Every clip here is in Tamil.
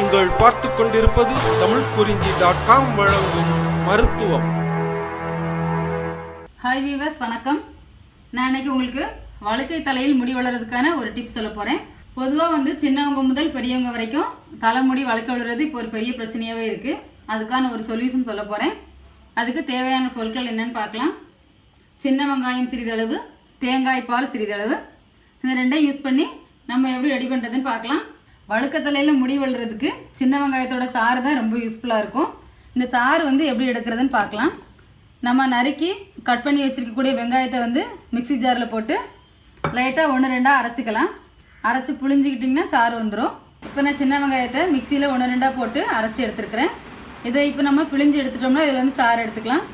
நீங்கள் பார்த்து கொண்டிருப்பது தமிழ் குறிஞ்சி டாட் காம் வழங்கும் மருத்துவம். ஹாய் வீவர்ஸ் வணக்கம். நான் இன்னைக்கு உங்களுக்கு வழுக்கை தலையில் முடி வளர்றதுக்கான ஒரு டிப் சொல்ல போகிறேன் பொதுவாக வந்து சின்னவங்க முதல் பெரியவங்க வரைக்கும் தலைமுடி வளர்க்க விழுறது இப்போ ஒரு பெரிய பிரச்சனையாகவே இருக்குது அதுக்கான ஒரு சொல்யூஷன் சொல்ல போகிறேன் அதுக்கு தேவையான பொருட்கள் என்னன்னு பார்க்கலாம். சின்ன வெங்காயம் சிறிதளவு தேங்காய் பால் சிறிதளவு. இந்த ரெண்டையும் யூஸ் பண்ணி நம்ம எப்படி ரெடி பண்ணுறதுன்னு பார்க்கலாம். வழுக்கத்தலையில் முடி வளர்கிறதுக்கு சின்ன வெங்காயத்தோட சாறு தான் ரொம்ப யூஸ்ஃபுல்லாக இருக்கும். இந்த சாறு வந்து எப்படி எடுக்கிறதுன்னு பார்க்கலாம். நம்ம நறுக்கி கட் பண்ணி வச்சிருக்கக்கூடிய வெங்காயத்தை வந்து மிக்ஸி ஜாரில் போட்டு லைட்டாக ஒன்று ரெண்டாக அரைச்சிக்கலாம். அரைச்சி புளிஞ்சிக்கிட்டிங்கன்னா சாறு வந்துடும் இப்போ நான் சின்ன வெங்காயத்தை மிக்சியில் ஒன்று ரெண்டாக போட்டு அரைச்சி எடுத்துருக்கிறேன். இதை இப்போ நம்ம பிழிஞ்சு எடுத்துட்டோம்னா இதில் வந்து சாறு எடுத்துக்கலாம்.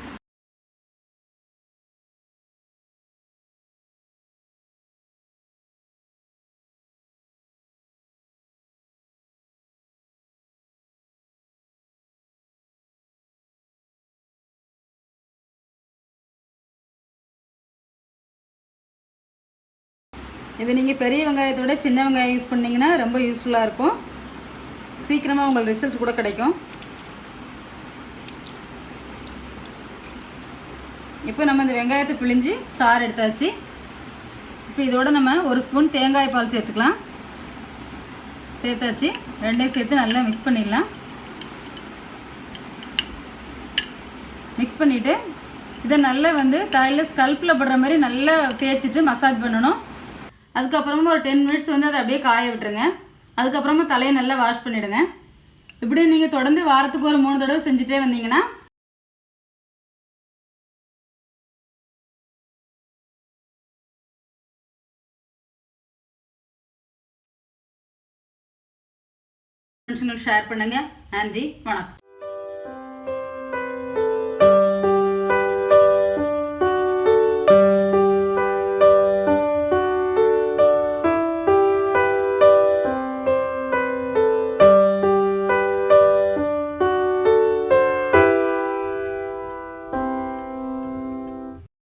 இது நீங்கள் பெரிய வெங்காயத்தோட சின்ன வெங்காயம் யூஸ் பண்ணிங்கன்னா ரொம்ப யூஸ்ஃபுல்லாக இருக்கும். சீக்கிரமாக உங்களுக்கு ரிசல்ட் கூட கிடைக்கும். இப்போ நம்ம இந்த வெங்காயத்தை பிழிஞ்சு சாறு எடுத்தாச்சு. இப்போ இதோட நம்ம ஒரு ஸ்பூன் தேங்காய் பால் சேர்த்துக்கலாம். சேர்த்தாச்சு. ரெண்டையும் சேர்த்து நல்லா மிக்ஸ் பண்ணிடலாம். மிக்ஸ் பண்ணிவிட்டு இதை நல்லா வந்து தலையில் ஸ்கல்ப்பில் படுற மாதிரி நல்லா தேய்ச்சிட்டு மசாஜ் பண்ணணும். அதுக்கப்புறமா ஒரு டென் மினிட்ஸ் வந்து அதை அப்படியே காய விட்டுருங்க. அதுக்கப்புறமா தலையை நல்லா வாஷ் பண்ணிவிடுங்க இப்படி நீங்கள் தொடர்ந்து வாரத்துக்கு ஒரு மூணு தடவை செஞ்சுட்டே வந்தீங்கன்னா ஷேர் பண்ணுங்கள் நன்றி. வணக்கம்.